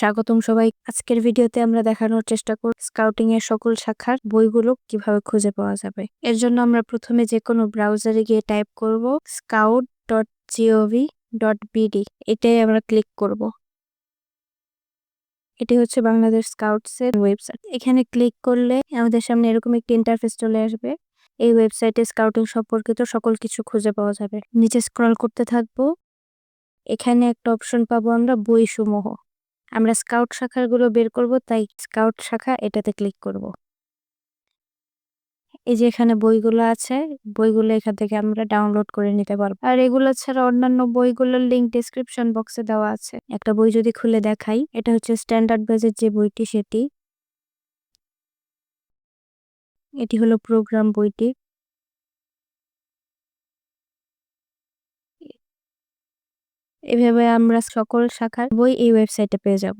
স্বাগতম সবাই। আজকের ভিডিওতে আমরা দেখানোর চেষ্টা করব স্কাউটিং এর সকল শাখার বইগুলো কীভাবে খুঁজে পাওয়া যাবে। এর জন্য আমরা প্রথমে যে কোনো ব্রাউজারে গিয়ে টাইপ করব scout dot G O V dot B D এটাই আমরা ক্লিক করব। এটি হচ্ছে বাংলাদেশ স্কাউটস এর ওয়েবসাইট এখানে ক্লিক করলে আমাদের সামনে এরকম একটি ইন্টারফেস চলে আসবে। এই ওয়েবসাইটে স্কাউটিং সম্পর্কিত সকল কিছু খুঁজে পাওয়া যাবে। নিচে স্ক্রল করতে থাকব। এখানে একটা অপশন পাবো আমরা বই সমূহ আমরা স্কাউট শাখাগুলো বের করব, তাই স্কাউট শাখা এটাতে ক্লিক করব। এই যে এখানে বইগুলো আছে, বইগুলো এখান থেকে আমরা ডাউনলোড করে নিতে পারব। আর এগুলো ছাড়া অন্যান্য বইগুলোর লিঙ্ক ডিসক্রিপশন বক্সে দেওয়া আছে। একটা বই যদি খুলে দেখাই, এটা হচ্ছে স্ট্যান্ডার্ড বেজের যে বইটি, সেটি। এটি হলো প্রোগ্রাম বইটি। এভাবে আমরা সকল শাখার বই এই ওয়েবসাইটে পেয়ে যাব।